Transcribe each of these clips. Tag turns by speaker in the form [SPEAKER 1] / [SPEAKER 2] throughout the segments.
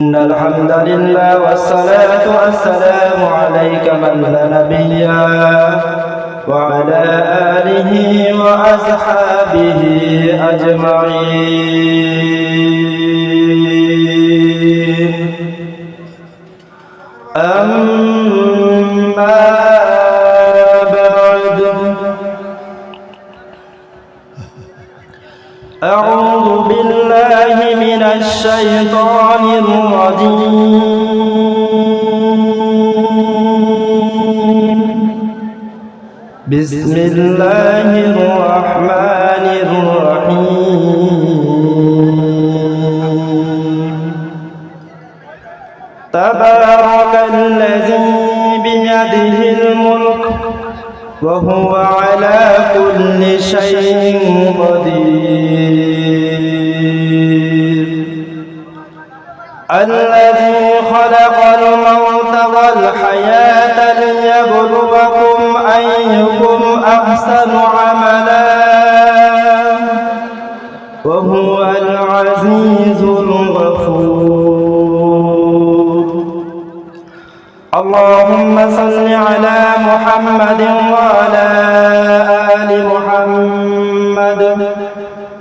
[SPEAKER 1] إن الحمد لله والصلاة والسلام عليك من لا وعلى آله وأصحابه أجمعين. أما الشيطان الرجيم. بسم الله الرحمن الرحيم. تبارك الذي بيده الملك وهو الذي خلق الموت والحياة ليبلوكم أيكم أحسن عملا. وهو العزيز الغفور. اللهم صل على محمد وعلى آل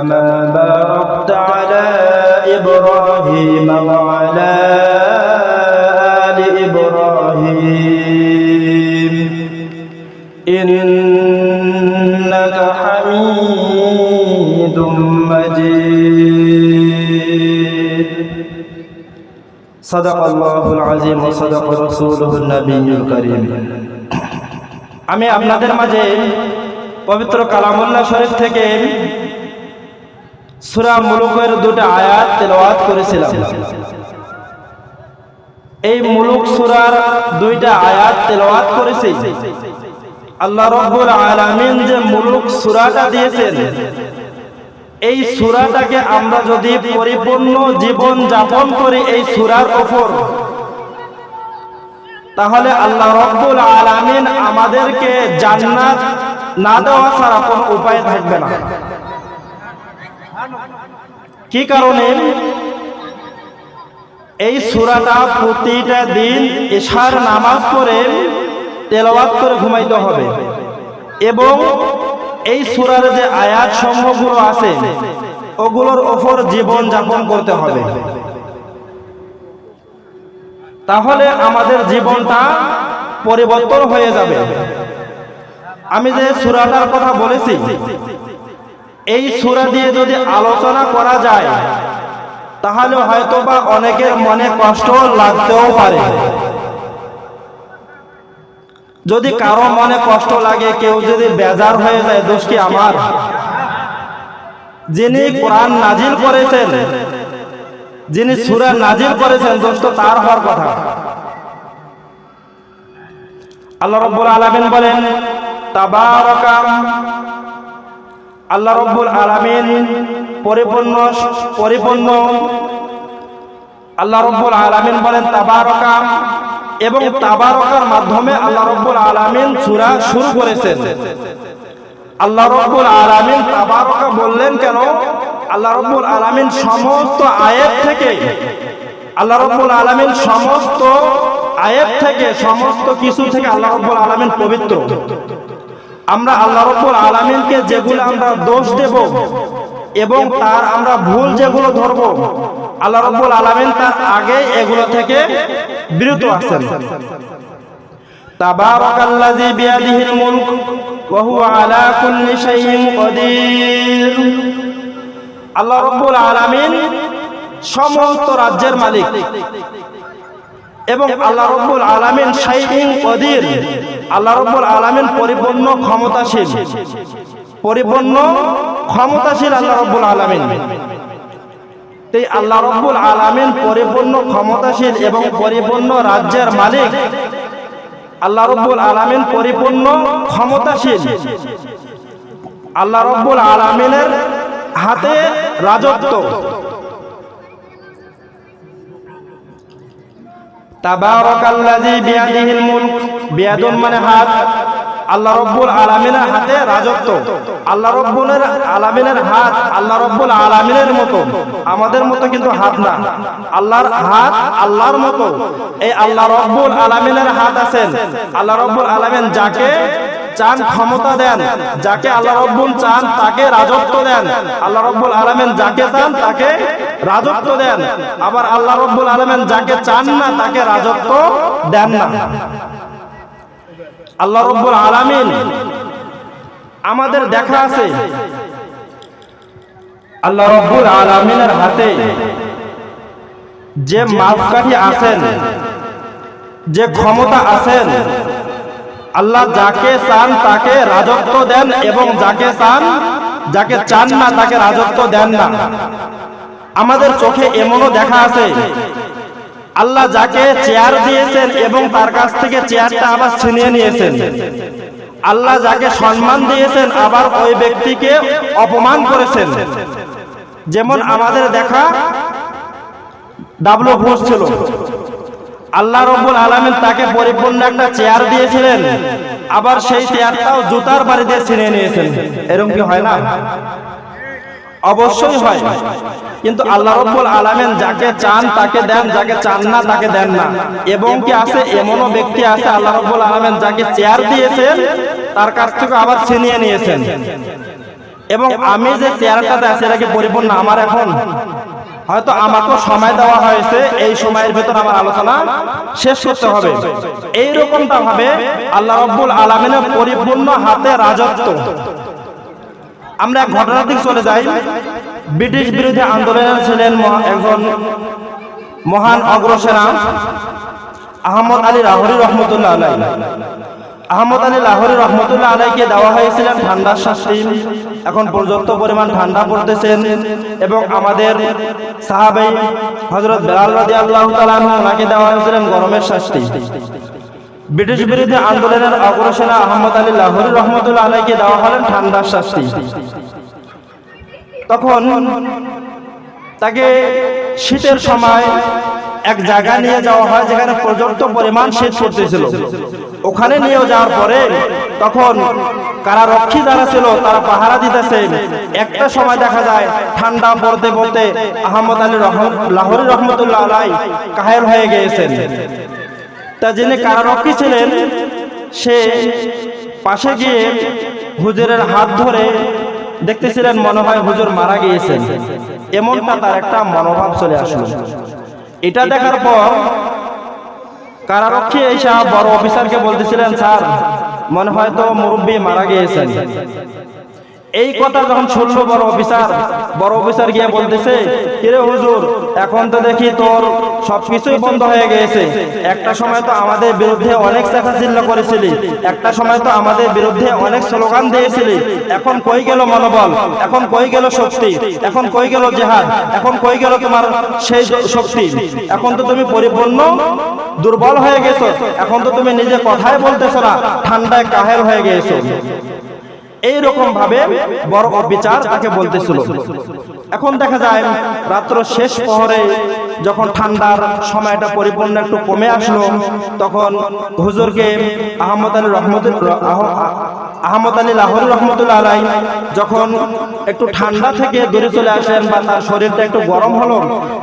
[SPEAKER 1] كما باركت على إبراهيم وعلى آل إبراهيم إنك حميد مجيد صدق الله العظيم وصدق رسوله النبي الكريم আমি আপনাদের মাঝে পবিত্র কালামুল্লাহ শরীফ থেকে সূরা মুলুকের দুটো আয়াত তেলাওয়াত করেছিলাম। এই মুলুক সূরার দুইটা আয়াত তেলাওয়াত করেছি। আল্লাহ রাব্বুল আলামিন যে মুলুক সূরাটা দিয়েছেন, এই সুরাটাকে আমরা যদি পরিপূর্ণ জীবন যাপন করি এই সুরার ওপর, তাহলে আল্লাহ রব্বুল আলামিন আমাদেরকে জান্নাত না দেওয়া ছাড়া কোনো উপায় থাকবে না। কি কারণে? এই সুরাটা প্রতিটা দিন এশার নামাজ করে তেলাওয়াত করে ঘুমাইতে হবে। এবং এই সুরার যে আয়াত সমূহগুলো আছে, ওগুলোর ওপর জীবন যাপন করতে হবে। তাহলে আমাদের জীবনটা পরিবর্তন হয়ে যাবে। আমি যে সুরাটার কথা বলেছি এই সুরা দিয়ে যদি আলোচনা করা যায়, তাহলে হয়তো বা অনেকের মনে কষ্ট লাগতেও পারে। যদি কারও মনে কষ্ট লাগে, কেউ যদি বেজার হয়ে যায়, দোষ কি আমার? যিনি কোরআন নাজিল করেছেন, যিনি সুরা নাজিল করেছেন, দোষ তো তার হওয়ার কথা। আল্লাহ রব্বুল আলামিন বলেন তাবারাকা আল্লাহ রব্বুল আলামিন পরিপূর্ণ পরিপূর্ণ আল্লাহ রব্বুল আলামিন বলেন তাবারাকা এবং তাবারকার মাধ্যমে আল্লাহ রব্বুল আলামিন সূরা শুরু করেছেন। আল্লাহ রব্বুল আলামিন তাবারকা বললেন কেন? আল্লাহ রব্বুল আলামিন সমস্ত আয়াত থেকে আল্লাহ রব্বুল আলামিন সমস্ত আয়াত থেকে সমস্ত কিছু থেকে আল্লাহ রব্বুল আলামিন পবিত্র। আমরা আল্লাহ রব্বুল আলামিনকে যেগুলো আমরা দোষ দেব এবং তার আমরা ভুল যেগুলো ধরব, আল্লাহ রব্বুল আলামিন তার আগে এগুলো থেকে বিরত আছেন। তাবারাকাল্লাযী বিয়াদিহিল মুলক ওয়া হুয়া আলা কুল্লি শাইইন কদির আল্লাহ রব্বুল আলামিন সমস্ত রাজ্যের মালিক এবং আল্লাহ রব্বুল আলামিন শাইইন কদির আল্লাহ রব্বুল আলামিন পরিপূর্ণ ক্ষমতাশীল। পরিপূর্ণ ক্ষমতাশীল আল্লাহ রব্বুল আলামিন। তাই আল্লাহ রব্বুল আলামিন পরিপূর্ণ ক্ষমতাশীল এবং পরিপূর্ণ রাজ্যের মালিক। আল্লাহ রব্বুল আলামিন পরিপূর্ণ ক্ষমতাশীল। আল্লাহ রব্বুল আলামিনের হাতে রাজত্ব। তাবারাকাল্লাযী বিয়াদিহিল মুলক। বিয়াদুন মানে হাত। আল্লাহ রব্বুল আলামিনের হাতে রাজত্ব। আল্লাহ রব্বুল আলামিনের হাত, আল্লাহ রব্বুল আলামিনের মতো। আমাদের মতো কিন্তু হাত না। আল্লাহর হাত আল্লাহর মতো। এই আল্লাহ রব্বুল আলামিনের হাত আছেন। আল্লাহ রব্বুল আলামিন যাকে চান ক্ষমতা দেন, যাকে আল্লাহ রব্বুল চান তাকে রাজত্ব দেন। আল্লাহ রব্বুল আলামিন যাকে চান তাকে রাজত্ব দেন। আবার আল্লাহ রব্বুল আলামিন যাকে চান না তাকে রাজত্ব দেন না। আল্লাহ রব্বুল আলামিন আমাদের দেখা আছে। আল্লাহ রব্বুল আলামিনের হাতে যে মাপকাঠি আছেন, যে ক্ষমতা আছেন, আল্লাহ যাকে চান তাকে রাজত্ব দেন এবং যাকে চান যাকে চান না তাকে রাজত্ব দেন না। আমাদের চোখে এমনও দেখা আছে আল্লাহ যাকে চেয়ার দিয়েছেন এবং তার কাছ থেকে চেয়ারটা আবার ছিনিয়ে নিয়েছেন। আল্লাহ যাকে সম্মান দিয়েছেন, আবার ওই ব্যক্তিকে অপমান করেছেন। যেমন আমাদের দেখা ডাবলু ঘোষ ছিল। আল্লাহ রব্বুল আলমিন তাকে পরিপূর্ণ একটা চেয়ার দিয়েছিলেন, আবার সেই চেয়ারটাও জুতার বাড়িতে ছিনিয়ে নিয়েছেন। এরকম কি হয় না? অবশ্যই হয়। কিন্তু আল্লাহ রব্বুল আলামিন যাকে চান তাকে দেন যাকে চান না তাকে দেন না। এবং কি আছে এমনও ব্যক্তি আছে আল্লাহ রব্বুল আলামিন যাকে চেয়ার দিয়েছেন তার কাছ থেকে আবার ছিনিয়ে নিয়েছেন। এবং আমি যে চেয়ারটাতে আছি এটা কি পরিপূর্ণ আমার এখন। হয়তো আমাকে সময় দেওয়া হয়েছে এই সময়ের ভেতর আমার আলোচনা শেষ করতে হবে। এই রকমটা ভাবে আল্লাহ রব্বুল আলমিনের পরিপূর্ণ হাতে রাজত্ব। আমরা এক ঘটনার দিকে চলে যাই। ব্রিটিশ বিরোধী আন্দোলনের ছিলেন একজন মহান অগ্রসেনা আহমদ আলী লাহরি রহমতুল্লাহ আলাই। আহমদ আলী লাহরি রহমতুল্লাহ আলাইকে দেওয়া হয়েছিলেন ঠান্ডার শাস্তি। এখন পর্যাপ্ত পরিমাণ ঠান্ডা পড়তেছেন এবং আমাদের সাহাবে হজরত বেলাল রাজি আল্লাহ ওনাকে দেওয়া হয়েছিলেন গরমের শাস্তি। ব্রিটিশ বিরোধী আন্দোলনের অগ্রসেনা আহমদ আলী লাহরি রহমতুল্লাহ আলাইকে দেওয়া হলেন ঠান্ডার শাস্তি। তখন তাকে শীতের সময় এক জায়গা নিয়ে যাওয়া হয় যেখানে পর্যাপ্ত পরিমাণ শীত পড়তেছিল। ওখানে নিয়ে যাওয়ার পরে তখন কারারক্ষী যারা ছিল তারা পাহারা দিতেছে। একটা সময় দেখা যায় ঠান্ডা পড়তে পড়তে আহমদ আলী রহম লাহোরি রহমতুল্লাহ আলাই কাহেল হয়ে গিয়েছেন। তা যিনি কারারক্ষী ছিলেন সে পাশে গিয়ে হুজুরের হাত ধরে দেখতেছিলেন মনে হয় হুজুর মারা গিয়েছেন। এমনটা তার একটা মনোভাব চলে আসলো। এটা দেখার পর কারারক্ষী এইসব বড় অফিসারকে বলতেছিলেন স্যার মনে হয় তো মুরব্বী মারা গিয়েছেন। এই কথা যখন শুনলো বড় অফিসার বড় অফিসার গিয়ে বলতেছে, কিরে হুজুর, এখন তো দেখি তোর সবকিছুই বন্ধ হয়ে গেছে একটা সময় তো আমাদের বিরুদ্ধে অনেক চেঁচাচিল্লা করেছিলি, একটা সময় তো আমাদের বিরুদ্ধে অনেক স্লোগান দিয়েছিলি। এখন কই গেল মনোবল? এখন কই গেল শক্তি? এখন কই গেল জেহাদ? এখন কই গেল তোমার সেই শক্তি? এখন তো তুমি পরিপূর্ণ দুর্বল হয়ে গেছো। এখন তো তুমি নিজে কথাই বলতেছো না, ঠান্ডায় কাহের হয়ে গিয়েছো। এইরকম ভাবে বড় অবিচার তাকে বলতেছিল। এখন দেখা যায়, রাত্র শেষ পহরে যখন ঠান্ডার সময়টা পরিপূর্ণ একটু কমে আসলো, তখন হুজুরকে আহমদ আলী রহমতুল আহমদ আলী লাহোর রহমতুল্লাহ আলাই যখন একটু ঠান্ডা থেকে দূরে চলে আসেন বা তার শরীরটা একটু গরম হলো,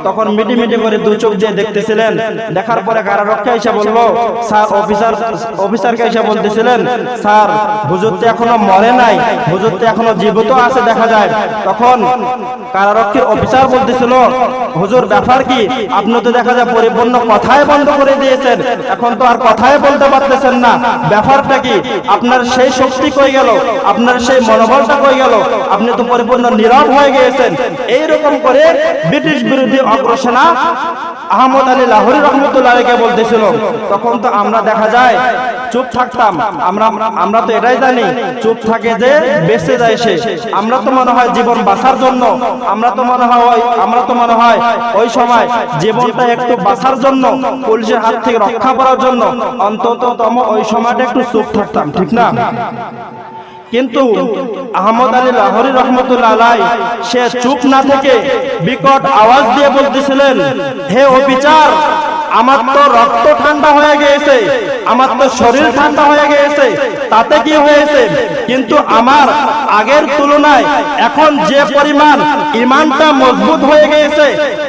[SPEAKER 1] তখন মিটি মিটি করে দু চোখ দিয়ে দেখতেছিলেন। দেখার পরে কারারক্ষা এসে বলল, স্যার, অফিসার, অফিসারকে এসে বলতেছিলেন, স্যার, হুজুর তো এখনও মরে নাই, হুজুর তো এখনও জীবিত আছে দেখা যায়। তখন কারারক্ষীর অফিসার বলতেছিল, হুজুর, ব্যাপার কি? আপনি তো দেখা যায় পরিপূর্ণ কথাই বন্ধ করে দিয়েছেন। এখন তো আর কথাই বলতে পারতেছেন না। ব্যাপারটা কি? আপনার সেই শক্তি কই গেল? আপনার সেই মনোবলটা কই গেল? আপনি তো পরিপূর্ণ নীরব হয়ে গিয়েছেন। এইরকম করে ব্রিটিশ বিরোধী অগ্রসেনা আহমদ আলী লাহোরি রহমতুল্লাহকে বলতেছিল, তখন তো আমরা দেখা যায় চুপ থাকতাম। আমরা আমরা তো এটাই জানি, চুপ থাকে যে বেঁচে যায় সে। আমরা তো মনে হয় জীবন বাঁচার জন্য, আমরা তো মনে হয় আমরা তো মনে হয় ওই সময় জীবনটা একটু বাঁচার জন্য, পুলিশের হাত থেকে রক্ষা করার জন্য অন্তততম ওই সময়টা একটু চুপ থাকতাম, ঠিক না? কিন্তু আহমদ আলী লাহরি রহমতুল্লাহ আলাই, সে চুপ না থেকে বিকট আওয়াজ দিয়ে বলতেছিলেন, হে অবিচার, আমার তো রক্ত ঠান্ডা হয়ে গিয়েছে, আমার তো শরীর ঠান্ডা হয়ে গিয়েছে, তাতে কি হয়েছে? কিন্তু আমার আগের তুলনায় এখন যে পরিমাণ ইমানটা মজবুত হয়ে গিয়েছে,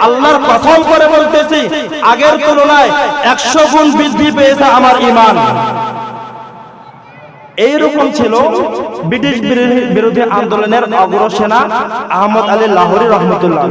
[SPEAKER 1] আল্লাহর প্রথম করে বলতেছি, আগের তুলনায় একশো গুণ বৃদ্ধি পেয়েছে আমার ইমান। এইরকম ছিল ব্রিটিশ বিরোধী- আন্দোলনের অগ্রসেনা আহমদ আলী লাহোরি রহমতুল্লাহ